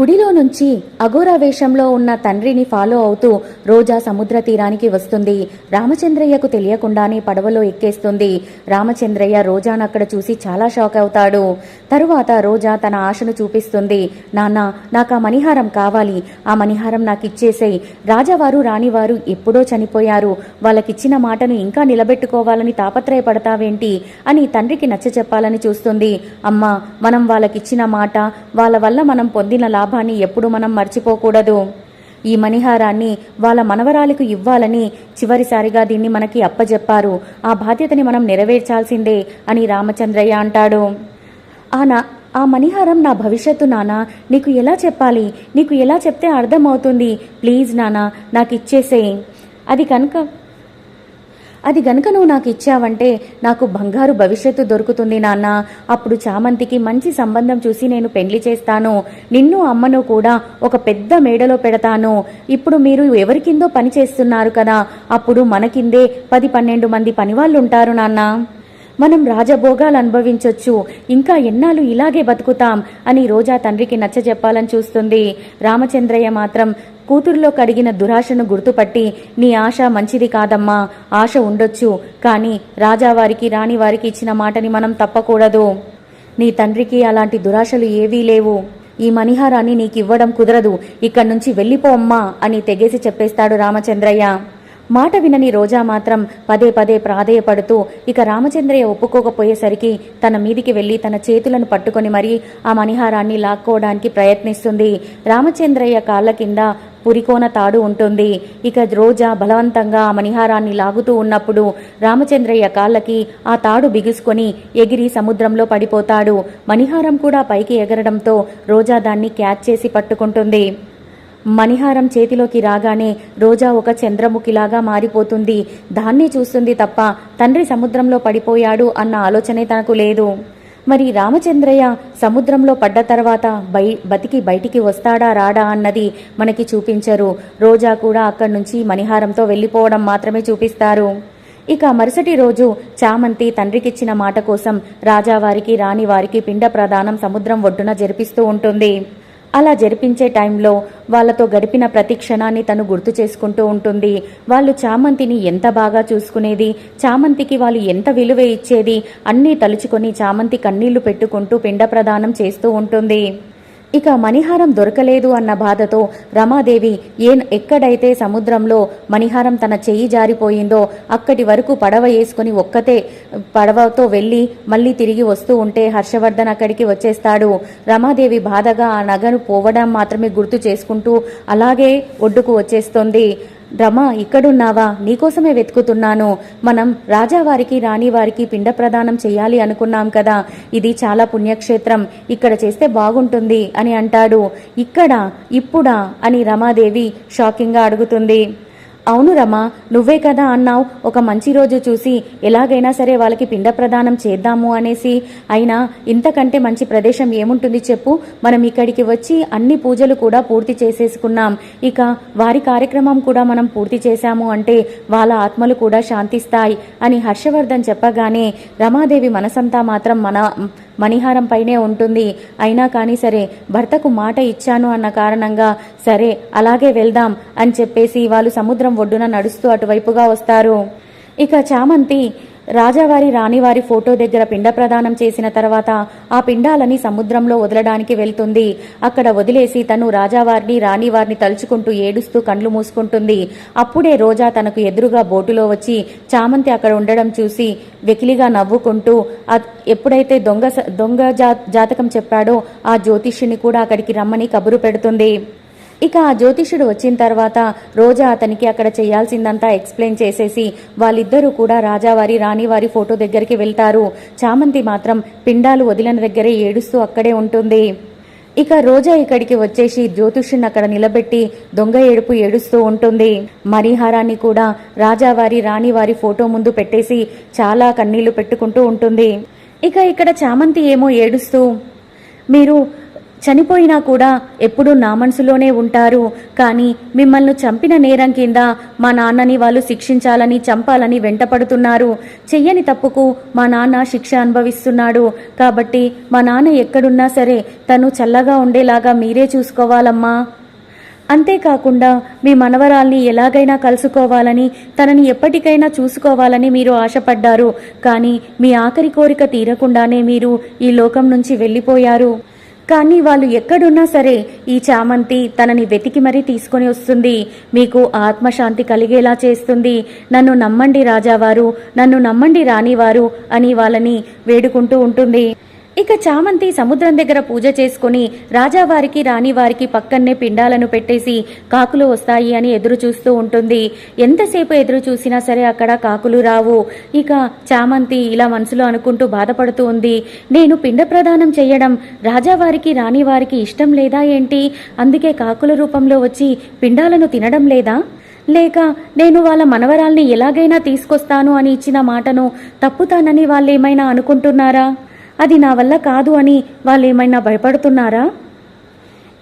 గుడిలో నుంచి అఘోర వేషంలో ఉన్న తండ్రిని ఫాలో అవుతూ రోజా సముద్ర తీరానికి వస్తుంది. రామచంద్రయ్యకు తెలియకుండానే పడవలో ఎక్కేస్తుంది. రామచంద్రయ్య రోజాను అక్కడ చూసి చాలా షాక్ అవుతాడు. తరువాత రోజా తన ఆశను చూపిస్తుంది. నాన్న నాకు ఆ మణిహారం కావాలి. ఆ మణిహారం నాకు ఇచ్చేసేయ్ రాజావారు రాణివారు ఎప్పుడో చనిపోయారు. వాళ్ళకిచ్చిన మాటను ఇంకా నిలబెట్టుకోవాలని తాపత్రయపడతావేంటి? అని తండ్రికి నచ్చ చెప్పాలని చూస్తుంది. అమ్మా మనం వాళ్ళకిచ్చిన మాట వాళ్ళ వల్ల మనం పొందిన లాభాన్ని ఎప్పుడు మనం మర్చిపోకూడదు. ఈ మణిహారాన్ని వాళ్ళ మనవరాలకు ఇవ్వాలని చివరిసారిగా దీన్ని మనకి అప్పజెప్పారు. ఆ బాధ్యతని మనం నెరవేర్చాల్సిందే అని రామచంద్రయ్య అంటాడు. ఆ నా ఆ మణిహారం నా భవిష్యత్తు నానా. నీకు ఎలా చెప్పాలి? నీకు ఎలా చెప్తే అర్థమవుతుంది? ప్లీజ్ నానా నాకు ఇచ్చేసేయి. అది కనుక అది గనుక నువ్వు నాకు ఇచ్చావంటే నాకు బంగారు భవిష్యత్తు దొరుకుతుంది నాన్న. అప్పుడు చామంతికి మంచి సంబంధం చూసి నేను పెళ్ళి చేస్తాను. నిన్ను అమ్మను కూడా ఒక పెద్ద మేడలో పెడతాను. ఇప్పుడు మీరు ఎవరి కిందో పని చేస్తున్నారు కదా. అప్పుడు మన కిందే పది పన్నెండు మంది పనివాళ్ళు ఉంటారు నాన్న. మనం రాజభోగాలు అనుభవించొచ్చు. ఇంకా ఎన్నాళ్ళు ఇలాగే బతుకుతాం అని రోజా తండ్రికి నచ్చ చెప్పాలని చూస్తుంది. రామచంద్రయ్య మాత్రం కూతురులో కడిగిన దురాశను గుర్తుపట్టి నీ ఆశ మంచిది కాదమ్మా ఆశ ఉండొచ్చు కానీ రాజావారికి రాణివారికి ఇచ్చిన మాటని మనం తప్పకూడదు. నీ తండ్రికి అలాంటి దురాశలు ఏవీ లేవు. ఈ మణిహారాన్ని నీకివ్వడం కుదరదు. ఇక్కడి నుంచి వెళ్ళిపో అమ్మా అని తెగేసి చెప్పేస్తాడు రామచంద్రయ్య. మాట వినని రోజా మాత్రం పదే పదే ప్రాధేయపడుతూ ఇక రామచంద్రయ్య ఒప్పుకోకపోయేసరికి తన మీదికి వెళ్ళి తన చేతులను పట్టుకొని మరీ ఆ మణిహారాన్ని లాక్కోవడానికి ప్రయత్నిస్తుంది. రామచంద్రయ్య కాళ్ళ కింద పురికోన తాడు ఉంటుంది. ఇక రోజా బలవంతంగా ఆ మణిహారాన్ని లాగుతూ ఉన్నప్పుడు రామచంద్రయ్య కాళ్ళకి ఆ తాడు బిగుసుకొని ఎగిరి సముద్రంలో పడిపోతాడు. మణిహారం కూడా పైకి ఎగరడంతో రోజా దాన్ని క్యాచ్ చేసి పట్టుకుంటుంది. మణిహారం చేతిలోకి రాగానే రోజా ఒక చంద్రముఖిలాగా మారిపోతుంది. దాన్నే చూస్తుంది తప్ప తండ్రి సముద్రంలో పడిపోయాడు అన్న ఆలోచనే తనకు లేదు. మరి రామచంద్రయ్య సముద్రంలో పడ్డ తర్వాత బై బతికి బయటికి వస్తాడా రాడా అన్నది మనకి చూపించరు. రోజా కూడా అక్కడి నుంచి మణిహారంతో వెళ్ళిపోవడం మాత్రమే చూపిస్తారు. ఇక మరుసటి రోజు చామంతి తండ్రికిచ్చిన మాట కోసం రాజావారికి రాణివారికి పిండ ప్రదానం సముద్రం ఒడ్డున జరిపిస్తూ ఉంటుంది. అలా జరిపించే టైంలో వాళ్ళతో గడిపిన ప్రతి క్షణాన్ని తను గుర్తు చేసుకుంటూ ఉంటుంది. వాళ్ళు చామంతిని ఎంత బాగా చూసుకునేది చామంతికి వాళ్ళు ఎంత విలువ ఇచ్చేది అన్నీ తలుచుకొని చామంతి కన్నీళ్ళు పెట్టుకుంటూ పిండ ప్రదానం చేస్తూ ఉంటుంది. ఇక మణిహారం దొరకలేదు అన్న బాధతో రమాదేవి ఏ ఎక్కడైతే సముద్రంలో మణిహారం తన చెయ్యి జారిపోయిందో అక్కడి వరకు పడవ వేసుకుని ఒక్కతే పడవతో వెళ్ళి మళ్ళీ తిరిగి వస్తూ ఉంటే హర్షవర్ధన్ అక్కడికి వచ్చేస్తాడు. రమాదేవి బాధగా ఆ నగను పోవడం మాత్రమే గుర్తు చేసుకుంటూ అలాగే ఒడ్డుకు వచ్చేస్తుంది. రమా ఇక్కడున్నావా? నీకోసమే వెతుకుతున్నాను. మనం రాజావారికి రాణివారికి పిండ ప్రదానం చేయాలి అనుకున్నాం కదా. ఇది చాలా పుణ్యక్షేత్రం. ఇక్కడ చేస్తే బాగుంటుంది అని అంటాడు. ఇక్కడ? ఇప్పుడా? అని రమాదేవి షాకింగ్గా అడుగుతుంది. అవును రమా నువ్వే కదా అన్నావు. ఒక మంచి రోజు చూసి ఎలాగైనా సరే వాళ్ళకి పిండ ప్రదానం చేద్దాము అనేసి. అయినా ఇంతకంటే మంచి ప్రదేశం ఏముంటుంది చెప్పు. మనం ఇక్కడికి వచ్చి అన్ని పూజలు కూడా పూర్తి చేసేసుకున్నాం. ఇక వారి కార్యక్రమం కూడా మనం పూర్తి చేశాము అంటే వాళ్ళ ఆత్మలు కూడా శాంతిస్తాయి అని హర్షవర్ధన్ చెప్పగానే రమాదేవి మనసంతా మాత్రం మన మణిహారం పైనే ఉంటుంది. అయినా కానీ సరే భర్తకు మాట ఇచ్చాను అన్న కారణంగా సరే అలాగే వెళ్దాం అని చెప్పేసి వాళ్ళు సముద్రం ఒడ్డున నడుస్తూ అటువైపుగా వస్తారు. ఇక చామంతి రాజావారి రాణివారి ఫోటో దగ్గర పిండ ప్రదానం చేసిన తర్వాత ఆ పిండాలని సముద్రంలో వదలడానికి వెళ్తుంది. అక్కడ వదిలేసి తను రాజావారిని రాణివారిని తలుచుకుంటూ ఏడుస్తూ కండ్లు మూసుకుంటుంది. అప్పుడే రోజా తనకు ఎదురుగా బోటులో వచ్చి చామంతి అక్కడ ఉండడం చూసి వెకిలిగా నవ్వుకుంటూ ఎప్పుడైతే దొంగ స- దొంగ జా- జాతకం చెప్పాడో ఆ జ్యోతిష్యుని కూడా అక్కడికి రమ్మని కబురు పెడుతుంది. ఇక ఆ జ్యోతిషుడు వచ్చిన తర్వాత రోజా అతనికి అక్కడ చేయాల్సిందంతా ఎక్స్ప్లెయిన్ చేసేసి వాళ్ళిద్దరూ కూడా రాజావారి రాణివారి ఫోటో దగ్గరికి వెళ్తారు. చామంతి మాత్రం పిండాలు వదిలిన దగ్గరే ఏడుస్తూ అక్కడే ఉంటుంది. ఇక రోజా ఇక్కడికి వచ్చేసి జ్యోతిష్యుని అక్కడ నిలబెట్టి దొంగ ఏడుపు ఏడుస్తూ ఉంటుంది. మణిహారాన్ని కూడా రాజావారి రాణివారి ఫోటో ముందు పెట్టేసి చాలా కన్నీళ్ళు పెట్టుకుంటూ ఉంటుంది. ఇక ఇక్కడ చామంతి ఏమో ఏడుస్తూ మీరు చనిపోయినా కూడా ఎప్పుడూ నా మనసులోనే ఉంటారు. కానీ మిమ్మల్ని చంపిన నేరం కింద మా నాన్నని వాళ్ళు శిక్షించాలని చంపాలని వెంటపడుతున్నారు. చెయ్యని తప్పుకు మా నాన్న శిక్ష అనుభవిస్తున్నాడు. కాబట్టి మా నాన్న ఎక్కడున్నా సరే తను చల్లగా ఉండేలాగా మీరే చూసుకోవాలమ్మా. అంతేకాకుండా మీ మనవరాల్ని ఎలాగైనా కలుసుకోవాలని తనని ఎప్పటికైనా చూసుకోవాలని మీరు ఆశపడ్డారు. కానీ మీ ఆఖరి కోరిక తీరకుండానే మీరు ఈ లోకం నుంచి వెళ్ళిపోయారు. కానీ వాళ్ళు ఎక్కడున్నా సరే ఈ చామంతి తనని వెతికి మరీ తీసుకొని వస్తుంది. మీకు ఆత్మశాంతి కలిగేలా చేస్తుంది. నన్ను నమ్మండి రాజావారు నన్ను నమ్మండి రానివారు అని వాళ్ళని వేడుకుంటూ ఉంటుంది. ఇక చామంతి సముద్రం దగ్గర పూజ చేసుకుని రాజావారికి రాణివారికి పక్కన్నే పిండాలను పెట్టేసి కాకులు వస్తాయి అని ఎదురు చూస్తూ ఉంటుంది. ఎంతసేపు ఎదురు చూసినా సరే అక్కడ కాకులు రావు. ఇక చామంతి ఇలా మనసులో అనుకుంటూ బాధపడుతూ ఉంది. నేను పిండ ప్రదానం చేయడం రాజావారికి రాణివారికి ఇష్టం లేదా ఏంటి? అందుకే కాకుల రూపంలో వచ్చి పిండాలను తినడం లేదా? లేక నేను వాళ్ళ మనవరాల్ని ఎలాగైనా తీసుకొస్తాను అని ఇచ్చిన మాటను తప్పుతానని వాళ్ళేమైనా అనుకుంటున్నారా? అది నా వల్ల కాదు అని వాళ్ళు ఏమైనా భయపడుతున్నారా?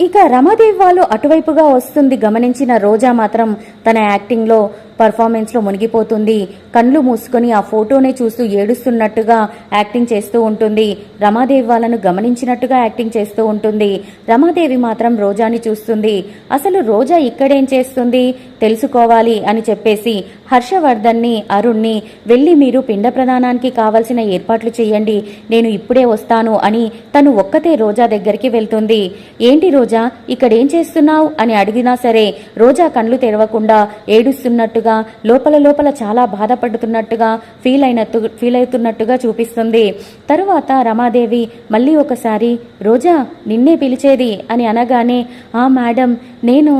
ఇక రమాదేవి వాళ్ళు అటువైపుగా వస్తుంది గమనించిన రోజా మాత్రం తన యాక్టింగ్లో పర్ఫార్మెన్స్లో మునిగిపోతుంది. కళ్ళు మూసుకొని ఆ ఫోటోనే చూస్తూ ఏడుస్తున్నట్టుగా యాక్టింగ్ చేస్తూ ఉంటుంది. రమాదేవి వాళ్ళను గమనించినట్టుగా యాక్టింగ్ చేస్తూ ఉంటుంది. రమాదేవి మాత్రం రోజాని చూస్తుంది. అసలు రోజా ఇక్కడేం చేస్తుంది? తెలుసుకోవాలి అని చెప్పేసి హర్షవర్ధన్ని అరుణ్ని వెళ్ళి మీరు పిండ ప్రదానానికి కావలసిన ఏర్పాట్లు చేయండి. నేను ఇప్పుడే వస్తాను అని తను ఒక్కతే రోజా దగ్గరికి వెళ్తుంది. ఏంటి రోజా? రోజా ఇక్కడేం చేస్తున్నావు? అని అడిగినా సరే రోజా కళ్ళు తెరవకుండా ఏడుస్తున్నట్టుగా లోపల లోపల చాలా బాధపడుతున్నట్టుగా ఫీల్ అయినట్టు ఫీల్ అవుతున్నట్టుగా చూపిస్తుంది. తరువాత రమాదేవి మళ్ళీ ఒకసారి రోజా నిన్నే పిలిచేది? అని అనగానే ఆ మేడం నేను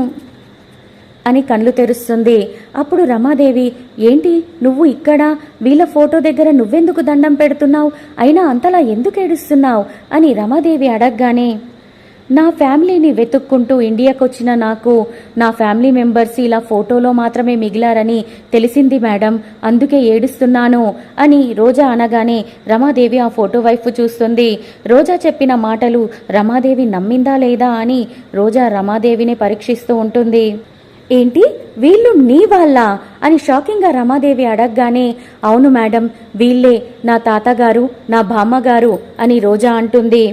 అని కళ్ళు తెరుస్తుంది. అప్పుడు రమాదేవి ఏంటి నువ్వు ఇక్కడ? వీళ్ళ ఫోటో దగ్గర నువ్వెందుకు దండం పెడుతున్నావు? అయినా అంతలా ఎందుకు ఏడుస్తున్నావు? అని రమాదేవి అడగగానే నా ఫ్యామిలీని వెతుక్కుంటూ ఇండియాకు వచ్చిన నాకు నా ఫ్యామిలీ మెంబర్స్ ఇలా ఫోటోలో మాత్రమే మిగిలారని తెలిసింది మేడం. అందుకే ఏడుస్తున్నాను అని రోజా అనగానే రమాదేవి ఆ ఫోటో వైపు చూస్తుంది. రోజా చెప్పిన మాటలు రమాదేవి నమ్మిందా లేదా అని రోజా రమాదేవిని పరీక్షిస్తూ ఉంటుంది. ఏంటి? వీళ్ళు నీ వాళ్ళ? అని షాకింగ్గా రమాదేవి అడగగానే అవును మేడం వీళ్ళే నా తాతగారు నా బామ్మగారు అని రోజా అంటుంది.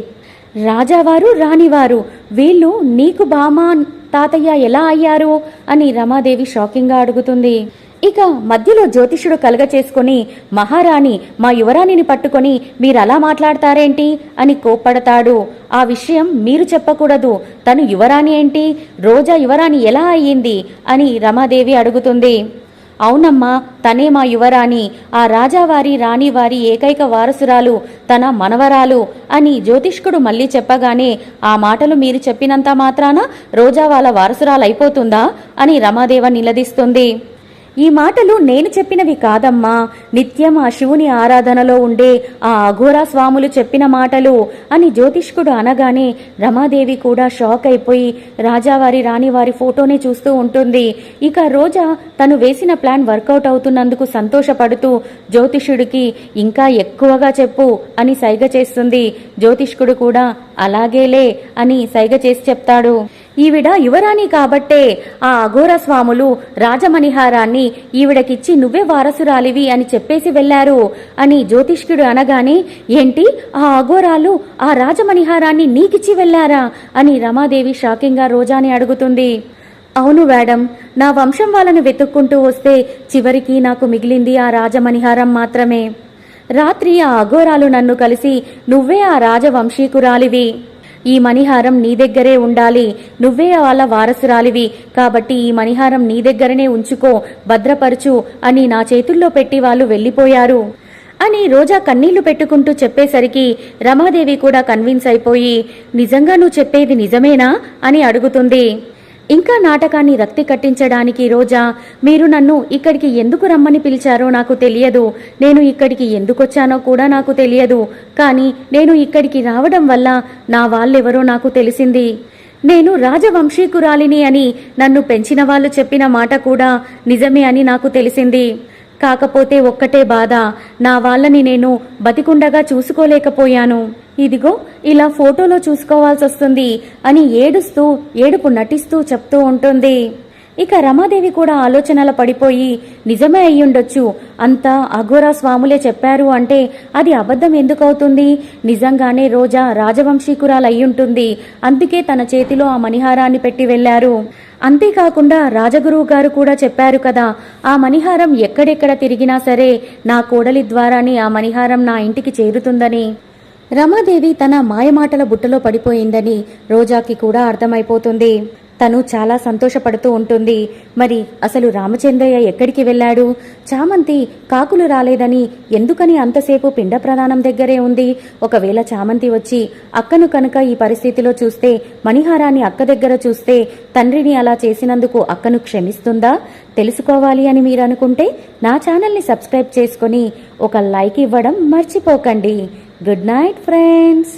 రాజావారు రాణివారు వీళ్ళు నీకు బామా తాతయ్య ఎలా అయ్యారు? అని రమాదేవి షాకింగ్గా అడుగుతుంది. ఇక మధ్యలో జ్యోతిషుడు కలగ చేసుకుని మహారాణి మా యువరాణిని పట్టుకొని మీరు అలా మాట్లాడతారేంటి? అని కోప్పడతాడు. ఆ విషయం మీరు చెప్పకూడదు. తను యువరాణి ఏంటి? రోజా యువరాణి ఎలా అయ్యింది? అని రమాదేవి అడుగుతుంది. అవునమ్మా తనే మా యువరాణి. ఆ రాజావారి రాణివారి ఏకైక వారసురాలు తన మనవరాలు అని జ్యోతిష్కుడు మళ్ళీ చెప్పగానే ఆ మాటలు మీరు చెప్పినంత మాత్రాన రోజా వాళ్ళ వారసురాలైపోతుందా? అని రమాదేవ నిలదీస్తుంది. ఈ మాటలు నేను చెప్పినవి కాదమ్మా. నిత్యం ఆ శివుని ఆరాధనలో ఉండే ఆ అఘోరా స్వాములు చెప్పిన మాటలు అని జ్యోతిష్కుడు అనగానే రమాదేవి కూడా షాక్ అయిపోయి రాజావారి రాణివారి ఫోటోనే చూస్తూ ఉంటుంది. ఇక రోజా తను వేసిన ప్లాన్ వర్కౌట్ అవుతున్నందుకు సంతోషపడుతూ జ్యోతిష్యుడికి ఇంకా ఎక్కువగా చెప్పు అని సైగ చేస్తుంది. జ్యోతిష్కుడు కూడా అలాగేలే అని సైగ చేసి చెప్తాడు. ఈవిడ యువరాణి కాబట్టే ఆ అఘోర స్వాములు రాజమణిహారాన్ని ఈవిడకిచ్చి నువ్వే వారసురాలివి అని చెప్పేసి వెళ్ళారు అని జ్యోతిష్కుడు అనగానే ఏంటి? ఆ అఘోరాలు ఆ రాజమణిహారాన్ని నీకిచ్చి వెళ్ళారా అని రమాదేవి షాకింగ్గా రోజాని అడుగుతుంది. అవును మేడం. నా వంశం వాళ్ళని వెతుక్కుంటూ వస్తే చివరికి నాకు మిగిలింది ఆ రాజమణిహారం మాత్రమే. రాత్రి ఆ అఘోరాలు నన్ను కలిసి నువ్వే ఆ రాజవంశీకురాలివి. ఈ మణిహారం నీ దగ్గరే ఉండాలి. నువ్వే వాళ్ళ వారసురాలివి. కాబట్టి ఈ మణిహారం నీ దగ్గరనే ఉంచుకో భద్రపరచు అని నా చేతుల్లో పెట్టి వాళ్ళు వెళ్ళిపోయారు. అని రోజా కన్నీళ్ళు పెట్టుకుంటూ చెప్పేసరికి రమాదేవి కూడా కన్విన్స్ అయిపోయి నిజంగా నువ్వు చెప్పేది నిజమేనా? అని అడుగుతుంది. ఇంకా నాటకాన్ని రక్తి కట్టించడానికి రోజా మీరు నన్ను ఇక్కడికి ఎందుకు రమ్మని పిలిచారో నాకు తెలియదు. నేను ఇక్కడికి ఎందుకొచ్చానో కూడా నాకు తెలియదు. కానీ నేను ఇక్కడికి రావడం వల్ల నా వాళ్ళెవరో నాకు తెలిసింది. నేను రాజవంశీకురాలిని అని నన్ను పెంచిన వాళ్ళు చెప్పిన మాట కూడా నిజమే అని నాకు తెలిసింది. కాకపోతే ఒక్కటే బాధ నా వాళ్ళని నేను బతికుండగా చూసుకోలేకపోయాను. ఇదిగో ఇలా ఫోటోలో చూసుకోవాల్సి వస్తుంది అని ఏడుస్తూ ఏడుపు నటిస్తూ చెప్తూ ఉంటుంది. ఇక రమాదేవి కూడా ఆలోచనల పడిపోయి నిజమే అయ్యుండొచ్చు అంతా అఘోరా స్వాములే చెప్పారు అంటే అది అబద్ధం ఎందుకు అవుతుంది నిజంగానే రోజా రాజవంశీకురాలు అయ్యుంటుంది అందుకే తన చేతిలో ఆ మణిహారాన్ని పెట్టి వెళ్ళారు అంతేకాకుండా రాజగురువు గారు కూడా చెప్పారు కదా ఆ మణిహారం ఎక్కడెక్కడ తిరిగినా సరే నా కోడలి ద్వారానే ఆ మణిహారం నా ఇంటికి చేరుతుందని. రమాదేవి తన మాయమాటల బుట్టలో పడిపోయిందని రోజాకి కూడా అర్థమైపోతుంది. తను చాలా సంతోషపడుతూ ఉంటుంది. మరి అసలు రామచంద్రయ్య ఎక్కడికి వెళ్ళాడు? చామంతి కాకులు రాలేదని ఎందుకని అంతసేపు పిండ ప్రధానం దగ్గరే ఉంది? ఒకవేళ చామంతి వచ్చి అక్కను కనుక ఈ పరిస్థితిలో చూస్తే మణిహారాన్ని అక్క దగ్గర చూస్తే తండ్రిని అలా చేసినందుకు అక్కను క్షమిస్తుందా? తెలుసుకోవాలి అని మీరు అనుకుంటే నా ఛానల్ని సబ్స్క్రైబ్ చేసుకొని ఒక లైక్ ఇవ్వడం మర్చిపోకండి. Good night friends.